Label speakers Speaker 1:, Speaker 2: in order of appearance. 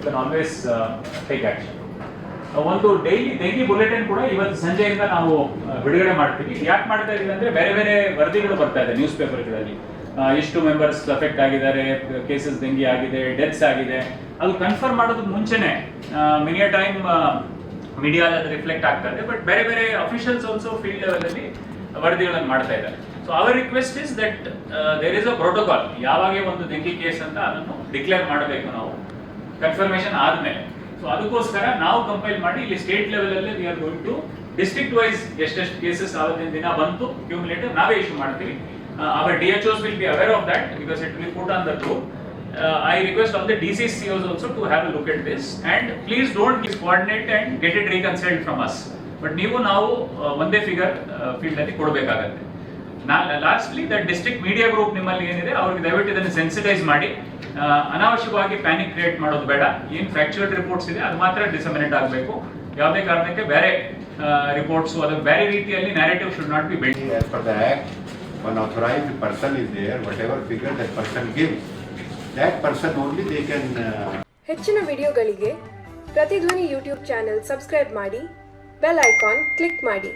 Speaker 1: You can always take action ಒಂದು daily daily bulletin ಕೂಡ ಇವತ್ತು ಸಂಜೆಯಿಂದ ನಾವು ಬಿಡುಗಡೆ ಮಾಡ್ತೀವಿ. ಯಾಕೆ ಮಾಡ್ತಾ ಇದೀವಿ ಅಂದ್ರೆ ಬೇರೆ ಬೇರೆ ವರದಿಗಳು ಬರ್ತಾ ಇದೆ ನ್ಯೂಸ್ ಪೇಪರ್ಗಳಲ್ಲಿ ಇಷ್ಟು ಮೆಂಬರ್ಸ್ ಅಫೆಕ್ಟ್ ಆಗಿದ್ದಾರೆ ಕೇಸಸ್ ಡೆಂಗಿ ಆಗಿದೆ ಡೆತ್ಸ್ ಆಗಿದೆ. ಅದು ಕನ್ಫರ್ಮ್ ಮಾಡೋದಕ್ಕೆ ಮುಂಚೆನೆ ಮಿನಿಯ ಟೈಮ್ ಮೀಡಿಯಾ ರಿಫ್ಲೆಕ್ಟ್ ಆಗ್ತಾ ಇದೆ. ಬಟ್ ಬೇರೆ ಬೇರೆ ಅಫಿಷಿಯಲ್ಸ್ ಆಲ್ಸೋ ಫೀಲ್ಡ್ ಲೆವೆಲ್ ಅಲ್ಲಿ ವರದಿಗಳನ್ನು ಮಾಡ್ತಾ ಇದ್ದಾರೆ. So our request is that there is a protocol ಯಾವಾಗ ಒಂದು ಡೆಂಗಿ ಕೇಸ್ ಅಂತ ಅದನ್ನು ಡಿಕ್ಲೇರ್ ಮಾಡಬೇಕು ನಾವು. ಕನ್ಫರ್ಮೇಶನ್ ಆದ್ಮೇಲೆ. ಸೊ ಅದಕ್ಕೋಸ್ಕರ ನಾವು ಕಂಪೈಲ್ ಮಾಡಿ ಇಲ್ಲಿ ಸ್ಟೇಟ್ ಲೆವೆಲ್ ಅಲ್ಲಿ we are going to district wise ಎಷ್ಟೆಷ್ಟು ಕೇಸಸ್ ಆವತ್ತಿನ ದಿನ ಬಂತು ಕ್ಯೂಮುಲೇಟಿವ್ ನಾವೇ ಇಶ್ಯೂ ಮಾಡ್ತೀವಿ. Our D H Os will be aware of that because it will put on the group I request of the D C C also to have look at this and please don't guess coordinate and get it reconciled from us but ನೀವು ನಾವು ಒಂದೇ figure field ಅಲ್ಲಿ ಕೊಡಬೇಕಾಗತ್ತೆ. Lastly the district media group ನಿಮ್ಮಲ್ಲಿ ಏನಿದೆ, ಅವ್ರಿಗೆ ದಯವಿಟ್ಟು ಇದನ್ನು ಸೆನ್ಸಿಟೈಸ್ ಮಾಡಿ. ಅನಾವಶ್ಯಕವಾಗಿ ಪ್ಯಾನಿಕ್ ಕ್ರಿಯೇಟ್ ಮಾಡೋದು ಬೇಡ. ಏನ್ ಫ್ಯಾಕ್ಚುಯಲ್ ರಿಪೋರ್ಟ್ಸ್ ಇದೆ ಅದು ಮಾತ್ರ ಡಿಸಮಿನೇಟ್ ಆಗಬೇಕು. ಯಾವುದೇ ಕಾರಣಕ್ಕೆ ಬೇರೆ ರಿಪೋರ್ಟ್ಸ್ ಅದು ಬೇರೆ ರೀತಿಯಲ್ಲಿ narrative should not be build
Speaker 2: As per the act, one authorized person is there, whatever figure that person gives, that person only they can uh,
Speaker 3: ಹೆಚ್ಚಿನ ವಿಡಿಯೋಗಳಿಗೆ ಪ್ರತಿಧ್ವನಿ ಯೂಟ್ಯೂಬ್ ಚಾನೆಲ್ ಸಬ್ಸ್ಕ್ರೈಬ್ ಮಾಡಿ ಬೆಲ್ ಐಕಾನ್ ಕ್ಲಿಕ್ ಮಾಡಿ.